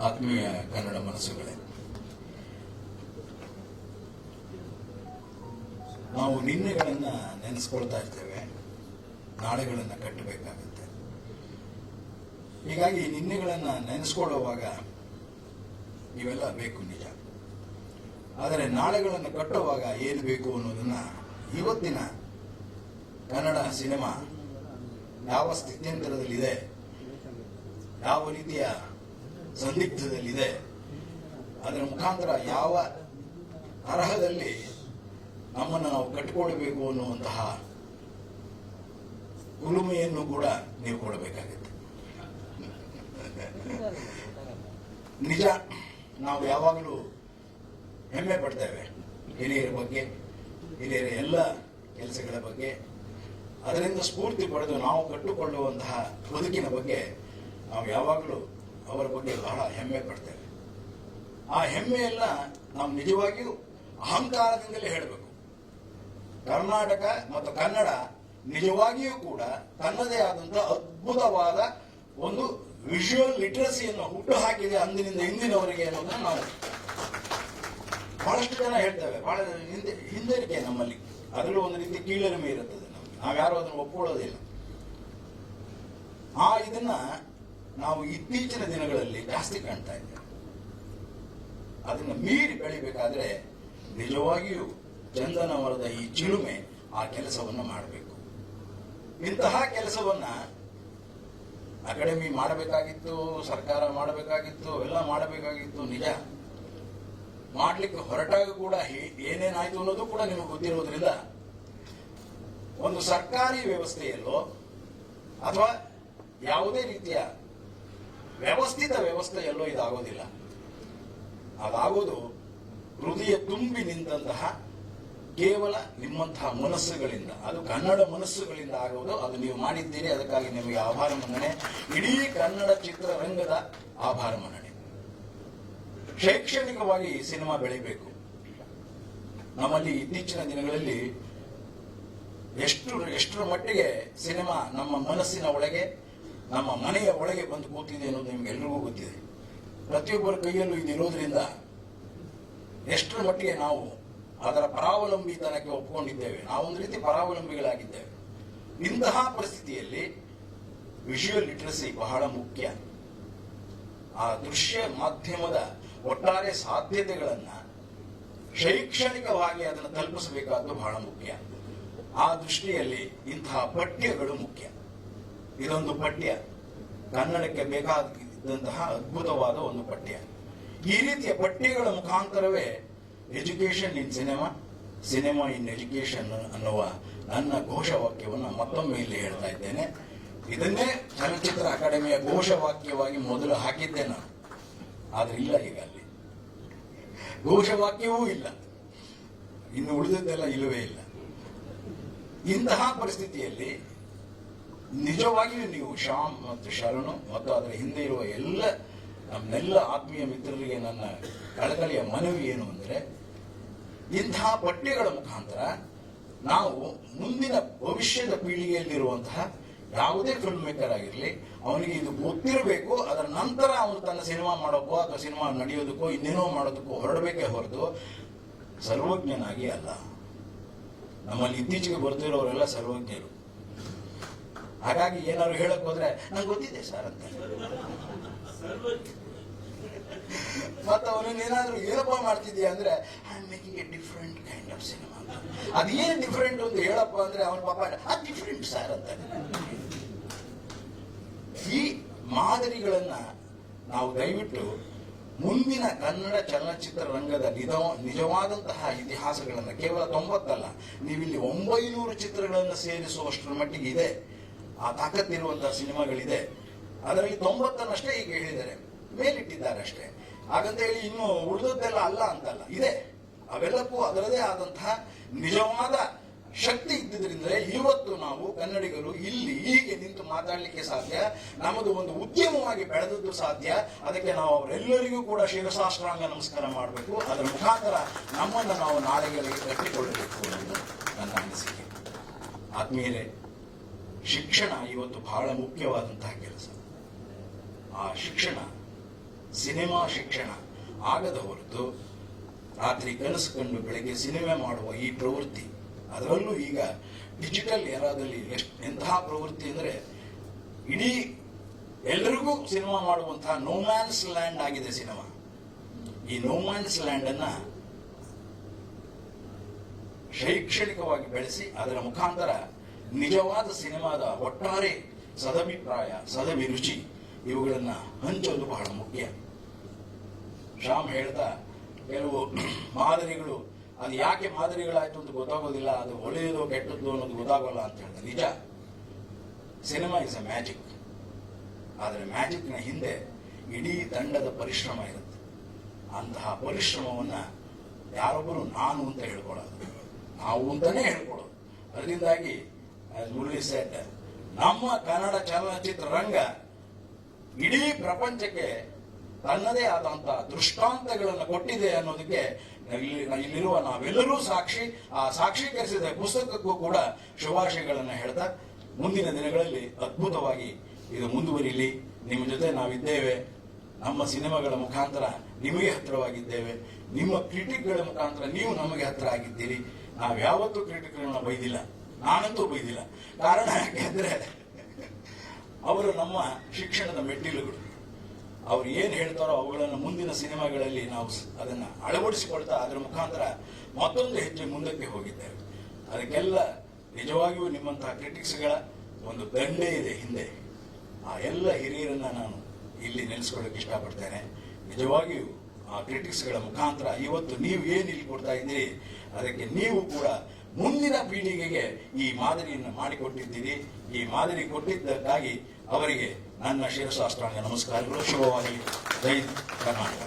ಆತ್ಮೀಯ ಕನ್ನಡ ಮನಸ್ಸುಗಳೇ. ನಾವು ನಿನ್ನೆಗಳನ್ನ ನೆನೆಸ್ಕೊಳ್ತಾ ಇರ್ತೇವೆ ನಾಳೆಗಳನ್ನ ಕಟ್ಟಬೇಕಾಗುತ್ತೆ. ಹೀಗಾಗಿ ನಿನ್ನೆಗಳನ್ನ ನೆನೆಸ್ಕೊಳ್ಳುವಾಗ ಇವೆಲ್ಲ ಬೇಕು ನಿಜ. ಆದರೆ ನಾಳೆಗಳನ್ನು ಕಟ್ಟುವಾಗ ಏನು ಬೇಕು ಅನ್ನೋದನ್ನ ಇವತ್ತಿನ ಕನ್ನಡ ಸಿನಿಮಾ ಯಾವ ಸ್ಥಿತ್ಯಂತರದಲ್ಲಿದೆ, ಯಾವ ರೀತಿಯ ಸಂದಿಗ್ಧದಲ್ಲಿದೆ. ಅದರ ಮುಖಾಂತರ ಯಾವ ತರಹದಲ್ಲಿ ನಮ್ಮನ್ನು ನಾವು ಕಟ್ಟಿಕೊಳ್ಬೇಕು ಅನ್ನುವಂತಹ ಉಳುಮೆಯನ್ನು ಕೂಡ ನೀವು ಕೊಡಬೇಕಾಗುತ್ತೆ. ನಿಜ, ನಾವು ಯಾವಾಗಲೂ ಹೆಮ್ಮೆ ಪಡ್ತೇವೆ ಹಿರಿಯರ ಬಗ್ಗೆ, ಹಿರಿಯರ ಎಲ್ಲ ಕೆಲಸಗಳ ಬಗ್ಗೆ. ಅದರಿಂದ ಸ್ಫೂರ್ತಿ ಪಡೆದು ನಾವು ಕಟ್ಟಿಕೊಳ್ಳುವಂತಹ ಬದುಕಿನ ಬಗ್ಗೆ ನಾವು ಯಾವಾಗಲೂ ಅವರ ಬಗ್ಗೆ ಬಹಳ ಹೆಮ್ಮೆ ಪಡ್ತೇವೆ. ಆ ಹೆಮ್ಮೆಯೆಲ್ಲ ನಾವು ನಿಜವಾಗಿಯೂ ಅಹಂಕಾರದಿಂದಲೇ ಹೇಳಬೇಕು. ಕರ್ನಾಟಕ ಮತ್ತು ಕನ್ನಡ ನಿಜವಾಗಿಯೂ ಕೂಡ ತನ್ನದೇ ಆದಂತಹ ಅದ್ಭುತವಾದ ಒಂದು ವಿಷುವಲ್ ಲಿಟ್ರಸಿಯನ್ನು ಹುಟ್ಟು ಹಾಕಿದೆ ಅಂದಿನಿಂದ ಇಂದಿನವರೆಗೆ ಅನ್ನೋದನ್ನ ನಾವು ಬಹಳಷ್ಟು ಜನ ಹೇಳ್ತೇವೆ. ಬಹಳ ಹಿಂದೆ ಹಿಂದರಿಕೆ ನಮ್ಮಲ್ಲಿ. ಅದರಲ್ಲೂ ಒಂದು ರೀತಿ ಕೀಳರಿಮೆ ಇರುತ್ತದೆ ನಾವು ನಾವ್ಯಾರು ಅದನ್ನು ಒಪ್ಪಿಕೊಳ್ಳೋದಿಲ್ಲ ಆ ಇದನ್ನ ನಾವು ಇತ್ತೀಚಿನ ದಿನಗಳಲ್ಲಿ ಜಾಸ್ತಿ ಕಾಣ್ತಾ ಇದ್ದೇವೆ. ಅದನ್ನು ಮೀರಿ ಬೆಳಿಬೇಕಾದ್ರೆ ನಿಜವಾಗಿಯೂ ಚಂದನವರದ ಈ ಚಿಲುಮೆ ಆ ಕೆಲಸವನ್ನು ಮಾಡಬೇಕು. ಇಂತಹ ಕೆಲಸವನ್ನ ಅಕಾಡೆಮಿ ಮಾಡಬೇಕಾಗಿತ್ತು, ಸರ್ಕಾರ ಮಾಡಬೇಕಾಗಿತ್ತು, ಎಲ್ಲ ಮಾಡಬೇಕಾಗಿತ್ತು, ನಿಜ. ಮಾಡ್ಲಿಕ್ಕೆ ಹೊರಟಾಗ ಕೂಡ ಏನೇನಾಯ್ತು ಅನ್ನೋದು ಕೂಡ ನಿಮಗೆ ಗೊತ್ತಿರೋದ್ರಿಂದ ಒಂದು ಸರ್ಕಾರಿ ವ್ಯವಸ್ಥೆಯಲ್ಲೋ ಅಥವಾ ಯಾವುದೇ ರೀತಿಯ ವ್ಯವಸ್ಥಿತ ವ್ಯವಸ್ಥೆ ಎಲ್ಲೋ ಇದಾಗೋದಿಲ್ಲ. ಅದಾಗೋದು ಹೃದಯ ತುಂಬಿ ನಿಂತಹ ಕೇವಲ ನಿಮ್ಮಂತಹ ಮನಸ್ಸುಗಳಿಂದ. ಅದು ಕನ್ನಡ ಮನಸ್ಸುಗಳಿಂದ ಆಗುವುದು ಅದು ನೀವು ಮಾಡಿದ್ದೀರಿ, ಅದಕ್ಕಾಗಿ ನಿಮಗೆ ಆಭಾರ ಮನ್ನಣೆ. ಇಡೀ ಕನ್ನಡ ಚಿತ್ರರಂಗದ ಆಭಾರ ಮನ್ನಣೆ. ಶೈಕ್ಷಣಿಕವಾಗಿ ಸಿನಿಮಾ ಬೆಳಿಬೇಕು. ನಮ್ಮಲ್ಲಿ ಇತ್ತೀಚಿನ ದಿನಗಳಲ್ಲಿ ಎಷ್ಟು, ಎಷ್ಟರ ಮಟ್ಟಿಗೆ ಸಿನಿಮಾ ನಮ್ಮ ಮನಸ್ಸಿನ ಒಳಗೆ ನಮ್ಮ ಮನೆಯ ಒಳಗೆ ಬಂದು ಕೂತಿದೆ ಅನ್ನೋದು ನಿಮ್ಗೆ ಎಲ್ರಿಗೂ ಗೊತ್ತಿದೆ. ಪ್ರತಿಯೊಬ್ಬರ ಕೈಯಲ್ಲೂ ಇದಿರೋದ್ರಿಂದ ಎಷ್ಟರ ಮಟ್ಟಿಗೆ ನಾವು ಅದರ ಪರಾವಲಂಬಿತನಕ್ಕೆ ಒಪ್ಪಿಕೊಂಡಿದ್ದೇವೆ ನಾವು ಒಂದು ರೀತಿ ಪರಾವಲಂಬಿಗಳಾಗಿದ್ದೇವೆ. ಇಂತಹ ಪರಿಸ್ಥಿತಿಯಲ್ಲಿ ವಿಜುವಲ್ ಲಿಟ್ರಸಿ ಬಹಳ ಮುಖ್ಯ. ಆ ದೃಶ್ಯ ಮಾಧ್ಯಮದ ಒಟ್ಟಾರೆ ಸಾಧ್ಯತೆಗಳನ್ನ ಶೈಕ್ಷಣಿಕವಾಗಿ ಅದನ್ನು ತಲುಪಿಸಬೇಕಾದ್ದು ಬಹಳ ಮುಖ್ಯ. ಆ ದೃಷ್ಟಿಯಲ್ಲಿ ಇಂತಹ ಪಠ್ಯಗಳು ಮುಖ್ಯ. ಇದೊಂದು ಪಠ್ಯ. ಕನ್ನಡಕ್ಕೆ ಬೇಕಾದಂತಹ ಅದ್ಭುತವಾದ ಒಂದು ಪಠ್ಯ. ಈ ರೀತಿಯ ಪಠ್ಯಗಳ ಮುಖಾಂತರವೇ education in cinema cinema in education ಅನ್ನುವ ನನ್ನ ಘೋಷವಾಕ್ಯವನ್ನು ಮತ್ತೊಮ್ಮೆ ಇಲ್ಲಿ ಹೇಳ್ತಾ ಇದ್ದೇನೆ. ಇದನ್ನೇ ಚಲನಚಿತ್ರ ಅಕಾಡೆಮಿಯ ಘೋಷವಾಕ್ಯವಾಗಿ ಮೊದಲು ಹಾಕಿದ್ದೆ ನಾನು. ಆದ್ರೆ ಇಲ್ಲ ಈಗ ಅಲ್ಲಿ. ಘೋಷವಾಕ್ಯವೂ ಇಲ್ಲ. ಇನ್ನು ಉಳಿದದ್ದೆಲ್ಲ ಇಲ್ಲವೇ ಇಲ್ಲ. ಇಂತಹ ಪರಿಸ್ಥಿತಿಯಲ್ಲಿ ನಿಜವಾಗಿಯೂ ನೀವು ಶ್ಯಾಮ್ ಮತ್ತು ಶರಣು ಮತ್ತು ಅದರ ಹಿಂದೆ ಇರುವ ಎಲ್ಲ ನಮ್ಮೆಲ್ಲ ಆತ್ಮೀಯ ಮಿತ್ರರಿಗೆ ನನ್ನ ಕಳಕಳಿಯ ಮನವಿ ಏನು ಅಂದರೆ ಇಂತಹ ಪಠ್ಯಗಳ ಮುಖಾಂತರ ನಾವು ಮುಂದಿನ ಭವಿಷ್ಯದ ಪೀಳಿಗೆಯಲ್ಲಿರುವಂತಹ ಯಾವುದೇ ಫಿಲ್ಮ್ ಮೇಕರ್ ಆಗಿರಲಿ, ಅವನಿಗೆ ಇದು ಗೊತ್ತಿರಬೇಕು, ಅದರ ನಂತರ ಅವನು ತನ್ನ ಸಿನಿಮಾ ಮಾಡೋಕ್ಕೋ ಅಥವಾ ಸಿನಿಮಾ ನಡೆಯೋದಕ್ಕೋ ಇನ್ನೇನೋ ಮಾಡೋದಕ್ಕೋ ಹೊರಡಬೇಕೇ ಹೊರತು ಸರ್ವಜ್ಞನಾಗಿ ಅಲ್ಲ. ನಮ್ಮಲ್ಲಿ ಇತ್ತೀಚೆಗೆ ಬರ್ತಿರೋರೆಲ್ಲ ಸರ್ವಜ್ಞರು. ಹಾಗಾಗಿ ಏನಾದ್ರು ಹೇಳಕ್ ಹೋದ್ರೆ ನಂಗೆ ಗೊತ್ತಿದೆ ಸರ್ ಅಂತ. ಮತ್ತೆ ಅವನನ್ನ ಏನಾದ್ರು ಏನಪ್ಪ ಮಾಡ್ತಿದ್ಯಾ ಅಂದ್ರೆ I am making a different kind of cinema ಅದೇನ್ ಡಿಫ್ರೆಂಟ್ ಅಂತ ಹೇಳಪ್ಪ ಅಂದ್ರೆ ಅವನ ಪಾಪ, ಅದು ಡಿಫ್ರೆಂಟ್ ಸರ್ ಅಂತ. ಈ ಮಾದರಿಗಳನ್ನ ನಾವು ದಯವಿಟ್ಟು ಮುಂದಿನ ಕನ್ನಡ ಚಲನಚಿತ್ರ ರಂಗದ ನಿಜ ನಿಜವಾದಂತಹ ಇತಿಹಾಸಗಳನ್ನ ಕೇವಲ ತೊಂಬತ್ತಲ್ಲ, ನೀವಿಲ್ಲಿ ಒಂಬೈನೂರು ಚಿತ್ರಗಳನ್ನು ಸೇರಿಸುವಷ್ಟರ ಮಟ್ಟಿಗೆ ಇದೆ. ಆ ತಾಕತ್ತಿರುವಂತಹ ಸಿನಿಮಾಗಳಿದೆ. ಅದರಲ್ಲಿ ತೊಂಬತ್ತನ್ನಷ್ಟೇ ಈಗ ಹೇಳಿದ್ದಾರೆ. ಮೇಲಿಟ್ಟಿದ್ದಾರೆ ಅಷ್ಟೇ. ಹಾಗಂತ ಹೇಳಿ ಇನ್ನು ಉಳಿದದ್ದೆಲ್ಲ ಅಲ್ಲ ಅಂತಲ್ಲ. ಇದೆ. ಅವೆಲ್ಲಕ್ಕೂ ಅದರದೇ ಆದಂತಹ ನಿಜವಾದ ಶಕ್ತಿ ಇದ್ದಿದ್ರಿಂದ ಇವತ್ತು ನಾವು ಕನ್ನಡಿಗರು ಇಲ್ಲಿ ಹೀಗೆ ನಿಂತು ಮಾತಾಡಲಿಕ್ಕೆ ಸಾಧ್ಯ. ನಮ್ಮದು ಒಂದು ಉದ್ಯಮವಾಗಿ ಬೆಳೆದದ್ದು ಸಾಧ್ಯ. ಅದಕ್ಕೆ ನಾವು ಅವರೆಲ್ಲರಿಗೂ ಕೂಡ ಶಿರಸಾಷ್ಟಾಂಗ ನಮಸ್ಕಾರ ಮಾಡಬೇಕು. ಅದರ ಮುಖಾಂತರ ನಮ್ಮನ್ನು ನಾವು ನಾಳೆಗಳಿಗೆ ಕಟ್ಟಿಕೊಳ್ಳಬೇಕು ಅನ್ನೋದು ನನ್ನ ಅನಿಸಿಕೆ. ಆತ್ಮೀಯರೇ ಶಿಕ್ಷಣ ಇವತ್ತು ಬಹಳ ಮುಖ್ಯವಾದಂತಹ ಕೆಲಸ. ಆ ಶಿಕ್ಷಣ, ಸಿನಿಮಾ ಶಿಕ್ಷಣ ಆಗದ ಹೊರತು ರಾತ್ರಿ ಕನಸು ಕಂಡು ಬೆಳಗ್ಗೆ ಸಿನಿಮಾ ಮಾಡುವ ಈ ಪ್ರವೃತ್ತಿ, ಅದರಲ್ಲೂ ಈಗ ಡಿಜಿಟಲ್ ಏರಾದಲ್ಲಿ ಎಷ್ಟು, ಎಂತಹ ಪ್ರವೃತ್ತಿ ಅಂದರೆ ಇಡೀ ಎಲ್ಲರಿಗೂ ಸಿನಿಮಾ ಮಾಡುವಂತಹ ನೋಮ್ಯಾನ್ಸ್ ಲ್ಯಾಂಡ್ ಆಗಿದೆ ಸಿನಿಮಾ. ಈ ನೋಮ್ಯಾನ್ಸ್ ಲ್ಯಾಂಡ್ ಅನ್ನ ಶೈಕ್ಷಣಿಕವಾಗಿ ಬೆಳೆಸಿ ಅದರ ಮುಖಾಂತರ ನಿಜವಾದ ಸಿನಿಮಾದ ಒಟ್ಟಾರೆ ಸದಭಿಪ್ರಾಯ, ಸದಭಿರುಚಿ ಇವುಗಳನ್ನ ಹಂಚೋದು ಬಹಳ ಮುಖ್ಯ. ಶ್ಯಾಮ್ ಹೇಳ್ತಾ ಕೆಲವು ಮಾದರಿಗಳು, ಅದು ಯಾಕೆ ಮಾದರಿಗಳಾಯ್ತು ಅಂತ ಗೊತ್ತಾಗೋದಿಲ್ಲ, ಅದು ಒಳ್ಳೆಯದು ಕೆಟ್ಟದ್ದು ಅನ್ನೋದು ಗೊತ್ತಾಗೋಲ್ಲ ಅಂತ ಹೇಳ್ತಾರೆ ನಿಜ. Cinema is a magic. ಆದರೆ ಮ್ಯಾಜಿಕ್ನ ಹಿಂದೆ ಇಡೀ ತಂಡದ ಪರಿಶ್ರಮ ಇರುತ್ತೆ. ಅಂತಹ ಪರಿಶ್ರಮವನ್ನ ಯಾರೊಬ್ಬರು ನಾನು ಅಂತ ಹೇಳ್ಕೊಳ್ಳೋದು. ನಾವು ಅಂತಾನೆ ಹೇಳ್ಕೊಳ್ಳೋದು. ಅದರಿಂದಾಗಿ ಮುರಳಿ ಸೆಟ್ ನಮ್ಮ ಕನ್ನಡ ಚಲನಚಿತ್ರ ರಂಗ ಇಡೀ ಪ್ರಪಂಚಕ್ಕೆ ತನ್ನದೇ ಆದಂತಹ ದೃಷ್ಟಾಂತಗಳನ್ನು ಕೊಟ್ಟಿದೆ ಅನ್ನೋದಕ್ಕೆ ಇಲ್ಲಿ ಇಲ್ಲಿರುವ ನಾವೆಲ್ಲರೂ ಸಾಕ್ಷಿ, ಆ ಸಾಕ್ಷೀಕರಿಸಿದ ಪುಸ್ತಕಕ್ಕೂ ಕೂಡ ಶುಭಾಶಯಗಳನ್ನು ಹೇಳ್ತಾ, ಮುಂದಿನ ದಿನಗಳಲ್ಲಿ ಅದ್ಭುತವಾಗಿ ಇದು ಮುಂದುವರಿಲಿ. ನಿಮ್ಮ ಜೊತೆ ನಾವಿದ್ದೇವೆ. ನಮ್ಮ ಸಿನಿಮಾಗಳ ಮುಖಾಂತರ ನಿಮಗೆ ಹತ್ತಿರವಾಗಿದ್ದೇವೆ. ನಿಮ್ಮ ಕ್ರಿಟಿಕ್ಗಳ ಮುಖಾಂತರ ನೀವು ನಮಗೆ ಹತ್ತಿರ ಆಗಿದ್ದೀರಿ. ನಾವು ಯಾವತ್ತೂ ಕ್ರಿಟಿಕ್ಗಳನ್ನ ಬೈದಿಲ್ಲ. ನಾನಂತೂ ಬೈದಿಲ್ಲ. ಕಾರಣ ಯಾಕೆಂದ್ರೆ ಅವರು ನಮ್ಮ ಶಿಕ್ಷಣದ ಮೆಟ್ಟಿಲುಗಳು. ಅವ್ರು ಏನ್ ಹೇಳ್ತಾರೋ ಅವುಗಳನ್ನು ಮುಂದಿನ ಸಿನಿಮಾಗಳಲ್ಲಿ ನಾವು ಅದನ್ನ ಅಳವಡಿಸಿಕೊಳ್ತಾ ಅದರ ಮುಖಾಂತರ ಮತ್ತೊಂದು ಹೆಜ್ಜೆ ಮುಂದಕ್ಕೆ ಹೋಗಿದ್ದೇವೆ ಅದಕ್ಕೆಲ್ಲ ನಿಜವಾಗಿಯೂ ನಿಮ್ಮಂತಹ ಕ್ರಿಟಿಕ್ಸ್ಗಳ ಒಂದು ದಂಡೆ ಇದೆ ಹಿಂದೆ. ಆ ಎಲ್ಲ ಹಿರಿಯರನ್ನ ನಾನು ಇಲ್ಲಿ ನೆಲೆಸ್ಕೊಳ್ಳೋಕೆ ಇಷ್ಟಪಡ್ತೇನೆ. ನಿಜವಾಗಿಯೂ ಆ ಕ್ರಿಟಿಕ್ಸ್ಗಳ ಮುಖಾಂತರ ಇವತ್ತು ನೀವು ಏನು ಇಲ್ಲಿ ಕೊಡ್ತಾ ಇದ್ದೀರಿ, ಅದಕ್ಕೆ ನೀವು ಕೂಡ ಮುಂದಿನ ಪೀಳಿಗೆಗೆ ಈ ಮಾದರಿಯನ್ನು ಮಾಡಿಕೊಟ್ಟಿದ್ದೀರಿ. ಈ ಮಾದರಿ ಕೊಟ್ಟಿದ್ದಕ್ಕಾಗಿ ಅವರಿಗೆ ನನ್ನ ಶಿರಸಾಷ್ಟಾಂಗ ನಮಸ್ಕಾರಗಳು. ಶುಭವಾಗಿ ಜೈ ಕರ್ನಾಟಕ.